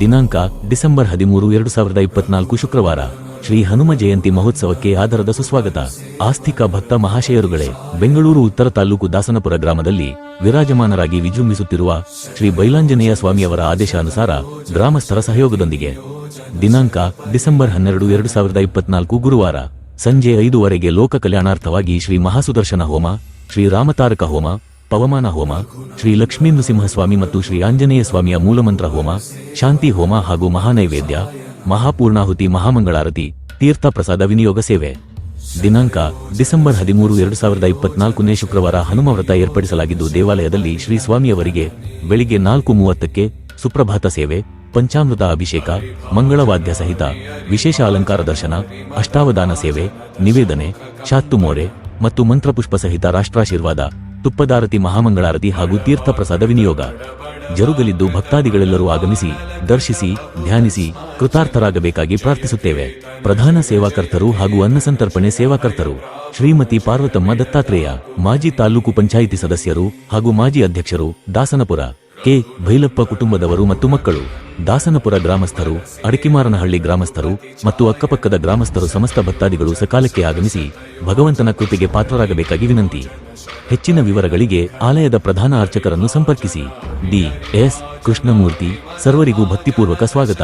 ದಿನಾಂಕ ಡಿಸೆಂಬರ್ ಹದಿಮೂರು, ಎರಡು ಸಾವಿರದ ಇಪ್ಪತ್ನಾಲ್ಕು ಶುಕ್ರವಾರ. ಶ್ರೀ ಹನುಮ ಜಯಂತಿ ಮಹೋತ್ಸವಕ್ಕೆ ಆಧಾರದ ಸುಸ್ವಾಗತ. ಆಸ್ತಿಕ ಭಕ್ತ ಮಹಾಶಯರುಗಳೇ, ಬೆಂಗಳೂರು ಉತ್ತರ ತಾಲೂಕು ದಾಸನಪುರ ಗ್ರಾಮದಲ್ಲಿ ವಿರಾಜಮಾನರಾಗಿ ವಿಜೃಂಭಿಸುತ್ತಿರುವ ಶ್ರೀ ಬೈಲಾಂಜನೇಯ ಸ್ವಾಮಿಯವರ ಆದೇಶಾನುಸಾರ ಗ್ರಾಮಸ್ಥರ ಸಹಯೋಗದೊಂದಿಗೆ. ದಿನಾಂಕ ಡಿಸೆಂಬರ್ ಹನ್ನೆರಡು, ಎರಡು ಸಾವಿರದ ಇಪ್ಪತ್ನಾಲ್ಕು ಗುರುವಾರ. ಸಂಜೆ ಐದುವರೆಗೆ ಲೋಕ ಕಲ್ಯಾಣಾರ್ಥವಾಗಿ ಶ್ರೀ ಮಹಾಸುದರ್ಶನ ಹೋಮ, ಶ್ರೀ ರಾಮತಾರಕ ಹೋಮ ಪವಮಾನ ಹೋಮ, ಶ್ರೀ ಲಕ್ಷ್ಮೀ ನೃಸಿಂಹಸ್ವಾಮಿ ಮತ್ತು ಶ್ರೀ ಆಂಜನೇಯ ಸ್ವಾಮಿಯ ಮೂಲಮಂತ್ರ ಹೋಮ, ಶಾಂತಿ ಹೋಮ ಹಾಗೂ ಮಹಾನೈವೇದ್ಯ, ಮಹಾಪೂರ್ಣಾಹುತಿ ಮಹಾಮಂಗಳಾರತಿ, ತೀರ್ಥ ಪ್ರಸಾದ ವಿನಿಯೋಗ ಸೇವೆ. ದಿನಾಂಕ ಡಿಸೆಂಬರ್ ಹದಿಮೂರು ಎರಡು ಸಾವಿರದ ಇಪ್ಪತ್ನಾಲ್ಕನೇ ಶುಕ್ರವಾರ ಹನುಮ ವ್ರತ ಏರ್ಪಡಿಸಲಾಗಿದ್ದು ದೇವಾಲಯದಲ್ಲಿ ಶ್ರೀ ಸ್ವಾಮಿಯವರಿಗೆ ಬೆಳಿಗ್ಗೆ ನಾಲ್ಕು ಮೂವತ್ತಕ್ಕೆ ಸುಪ್ರಭಾತ ಸೇವೆ, ಪಂಚಾಮೃತ ಅಭಿಷೇಕ, ಮಂಗಳವಾದ್ಯ ಸಹಿತ ವಿಶೇಷ ಅಲಂಕಾರ ದರ್ಶನ, ಅಷ್ಟಾವಧಾನ ಸೇವೆ, ನಿವೇದನೆ ಶಾತ್ತುಮೋರೆ ಮತ್ತು ಮಂತ್ರಪುಷ್ಪ ಸಹಿತ ರಾಷ್ಟ್ರಾಶೀರ್ವಾದ ತುಪ್ಪದಾರತಿ ಮಹಾಮಂಗಳಾರತಿ ಹಾಗೂ ತೀರ್ಥ ಪ್ರಸಾದ ವಿನಿಯೋಗ. ಜರುಗಲಿದ್ದು ಭಕ್ತಾದಿಗಳೆಲ್ಲರೂ ಆಗಮಿಸಿ, ದರ್ಶಿಸಿ, ಧ್ಯಾನಿಸಿ ಕೃತಾರ್ಥರಾಗಬೇಕಾಗಿ ಪ್ರಾರ್ಥಿಸುತ್ತೇವೆ. ಪ್ರಧಾನ ಸೇವಾಕರ್ತರು ಹಾಗೂ ಅನ್ನಸಂತರ್ಪಣೆ ಸೇವಾಕರ್ತರು. ಶ್ರೀಮತಿ ಪಾರ್ವತಮ್ಮ ದತ್ತಾತ್ರೇಯ, ಮಾಜಿ ತಾಲೂಕು ಪಂಚಾಯಿತಿ ಸದಸ್ಯರು ಹಾಗೂ ಮಾಜಿ ಅಧ್ಯಕ್ಷರು ದಾಸನಪುರ, ಕೆ. ಭೈಲಪ್ಪ ಕುಟುಂಬದವರು ಮತ್ತು ಮಕ್ಕಳು. ದಾಸನಪುರ ಗ್ರಾಮಸ್ಥರು, ಅಡಕಿಮಾರನಹಳ್ಳಿ ಗ್ರಾಮಸ್ಥರು ಮತ್ತು ಅಕ್ಕಪಕ್ಕದ ಗ್ರಾಮಸ್ಥರು ಸಮಸ್ತ ಭಕ್ತಾದಿಗಳು ಸಕಾಲಕ್ಕೆ ಆಗಮಿಸಿ ಭಗವಂತನ ಕೃಪೆಗೆ ಪಾತ್ರರಾಗಬೇಕಾಗಿ ವಿನಂತಿ. ಹೆಚ್ಚಿನ ವಿವರಗಳಿಗೆ ಆಲಯದ ಪ್ರಧಾನ ಅರ್ಚಕರನ್ನು ಸಂಪರ್ಕಿಸಿ. ಡಿ ಎಸ್ ಕೃಷ್ಣಮೂರ್ತಿ, ಸರ್ವರಿಗೂ ಭಕ್ತಿಪೂರ್ವಕ ಸ್ವಾಗತ.